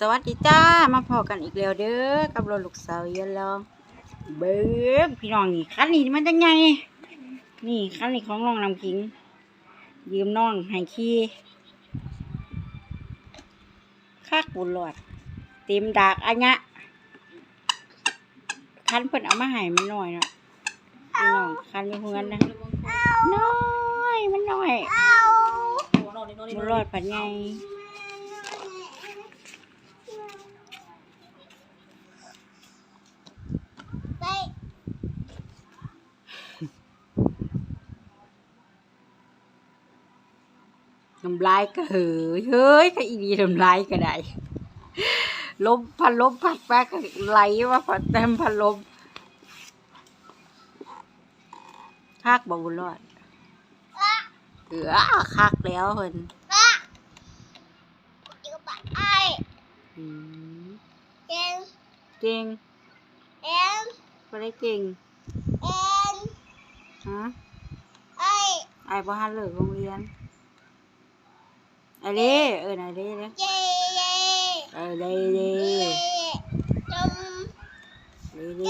สวัสดีจ้า มาพอกันอีกแล้วเด้อ กับรถลูกสาวเยนลอง เบิ้งพี่น้องนี่คันนี้มันจะไง นี่คันนี้ของน้องน้ำขิง ยืมน้องให้ขี่คักบุญหลอดเต็มดากอันเนี้ยคันเพิ่นเอามาให้มันหน่อยเนาะพี่น้องคันอยู่เฮือนนะน้อยมันน้อยบุญหลอดปันไง น้ำลายก็เหยเฮ้ยก็อีดีน้ำลายก็ได้ลมพัดลมพัดไปก็ไหลว่าพัดเต็มพัดลมคักบ่บุญรอดเออคักแล้วเพิ่นอืมเก่งบ่ได้เก่งฮะไอ้บ่ทันเลิกโรงเรียน ở đây ở này đây. Đó ở đây đi. Đi đi.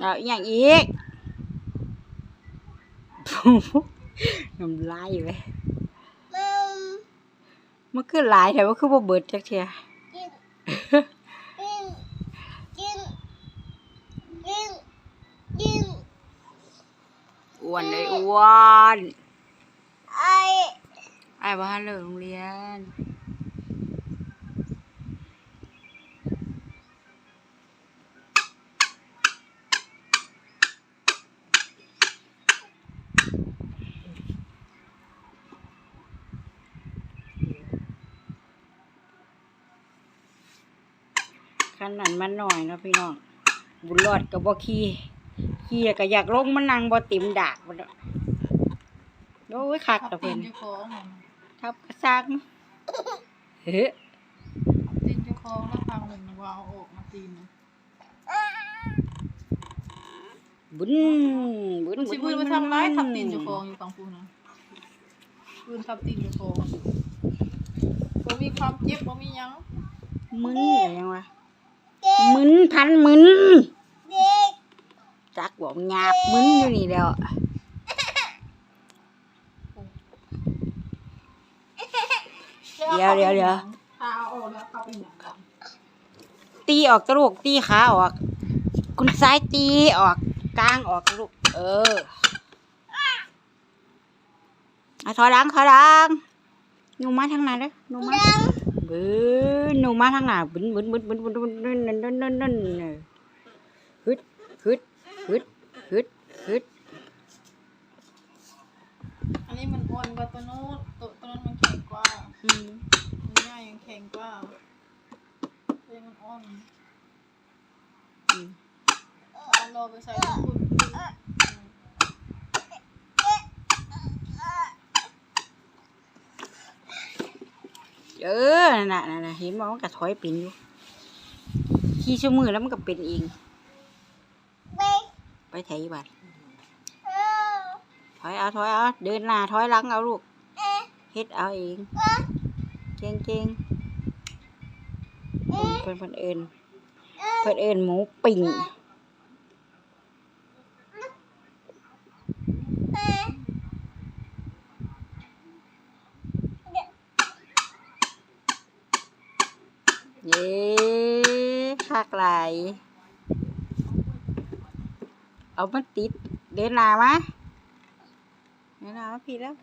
Đợi nhận gì nằm lai vậy. Mất cứ lại thì mất cứ bơ bớt chắc thiệt อ้วนไอ้อ้วนไอ้ไอ้ว่าฮัลโหโรงเรียน ขันนันมันหน่อยนะพี่น้อง บุญรอดกับบ่ขี้ ขี่ก็อยากลงมันนั่งบ่ติ่มดากบ่เนาะโอ้ยคักขับตะตีเพิ่นนเจ้าของน่ะทับกระซักเฮ้ยขับตีนเจ้าของแล้วทางหนึ่งว่าเอาออกมาตีนนะบุญบุญมันสิพูดมาทำร้ายขับตีนเจ้าของอยู่ฝั่งพูนะปืนขับตีนเจ้าของบ่มีความเจ็บบ่มีหยังมึนอะไรยังวะมึนพันมึน จักบอกหยาบมึนอยู่นี่แล้วเดี๋ยวเดี๋ยวเดี๋ยวถ้าเอาออกแล้วขับเป็นหยังกันตีออกตะลูกตีขาออก คุณซ้ายตีออกกลางออกตะลูก เอออะถอยหลังถอยหลังหนูมาทางไหนเด้อหนูมาบึ้นหนูมาทางไหนบึ้นบึ้นบึ้นบึ้นบึ้นบึ้นบึ้นบึ้นบึ้นบึ้นบึ้นฮึดฮึดฮึด ฮึดฮึดอันนี้มันอ่อนกว่าตัวโน้นตัวตัวนั้นมันแข็งกว่าอืมมันง่ายยังแข็งกว่าตัวนี้มันอ่อนอืมเอารอไปใส่ถุงคุณเออนั่นน่ะนั่นน่ะเห็นบ่มันก็ถอยเป็นอยู่ขี่ชั่วมือแล้วมันก็เป็นเอง ไปไถบัดถอยเอาถอยเอาเดินหน้าถอยหลังเอาลูกเฮ็ดเอาเองเก่งเก่งเพิ่นเพิ่นเอิญเพิ่นเอิญหมูปิ่งเย้คักหลาย เอามันติด เดินหน้ามาเดินหน้ามาพี่แล้ว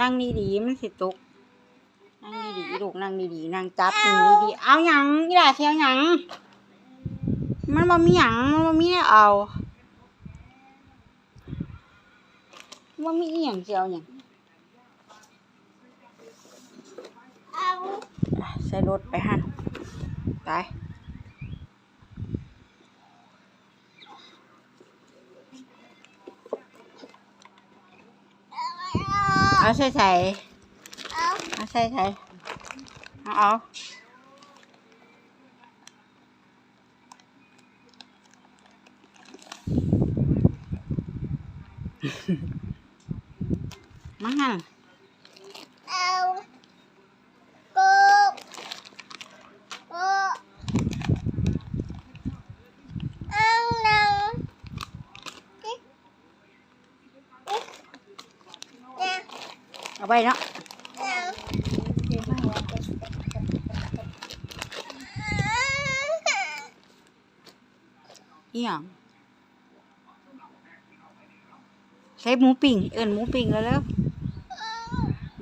นั่งดีๆมันสิตก นั่งดีๆลูกนั่งดีๆนั่งจับนี่ดีๆเอาหยังนี่ล่ะเสียวหยัง มันบ่มีหยังมันบ่มีแนวเอาบ่มีอีหยังสิเอาหยังเอาใส่รถไปหั่นตาเอาใส่ใส่เอาใส่ใส่เอา มาหั่นเอากูกูเอาห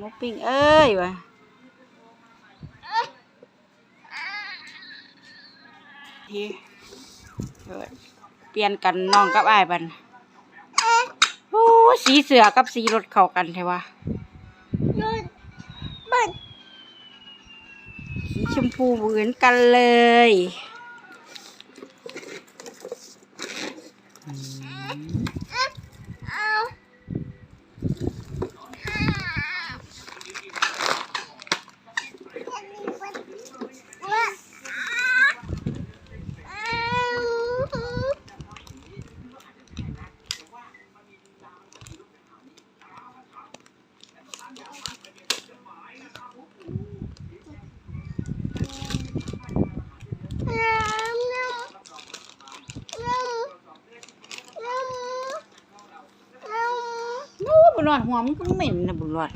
หมูปิ้งเอิ้นหมูปิ้งแล้วแล้วหมูปิ้งเอ้ยวะทีเอิ้นเปลี่ยนกันน้องกับไอ้บันโอ้สีเสือกับสีรถเข้ากันใช่วะนู่นมันสีชมพูเหมือนกันเลย เอา โอ้ บุญรอดหัวมันก็เหม็นนะบุญรอด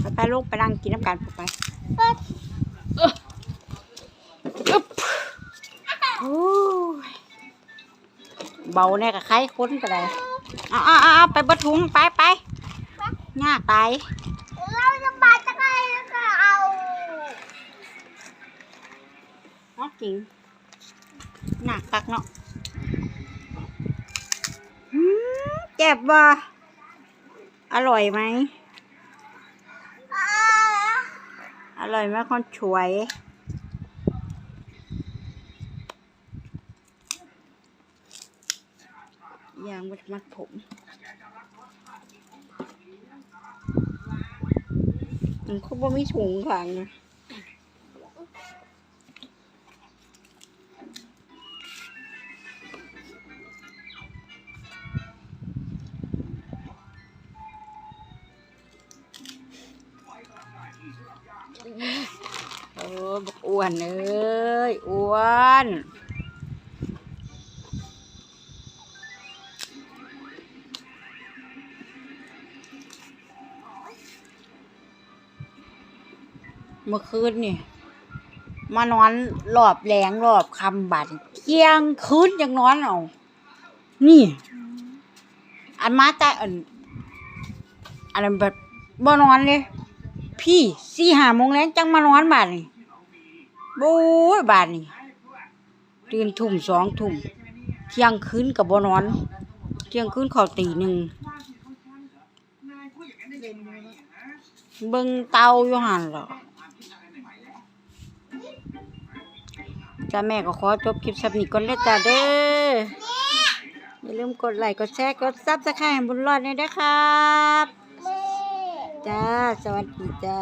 ไปไปลูกไปนั่งกินน้ำกันไปเบาแน่กับใครค้นก็ได้เอาเอาเอาเอาไปบดถุงไปไปง่าตาย เราจะบาดจะไงก็เอา เนาะ จริง หนักปักเนาะหืมเจ็บบ่อร่อยไหม อร่อยไหมคนช่วย ยางมัดมัดผมมันเขาบ่มีถุงขังนะ อ้วนเอ้ยอ้วนเมื่อคืนนี่มานอนรอบแรงรอบคำบัดเที่ยงคืนยังนอนเอา นี่ อันมาแต่อันอันแบบบ่นอนเลย พี่สี่หาโมงแรงจังมานอนบาดนี่ โอ้บาดนี่ตื่นทุ่มสองทุ่มเที่ยงคืนกับบนอน เที่ยงคืนข้าตีหนึ่งเบิ่งเตาอยู่หันเหรอจ้าแม่ก็ขอจบคลิปสับนี้ก่อนเด้อจ้าเด้ออย่าลืมกดไลค์กดแชร์กดซับสไครต์บุญรอดด้วยนะครับ จ้า สวัสดีจ้า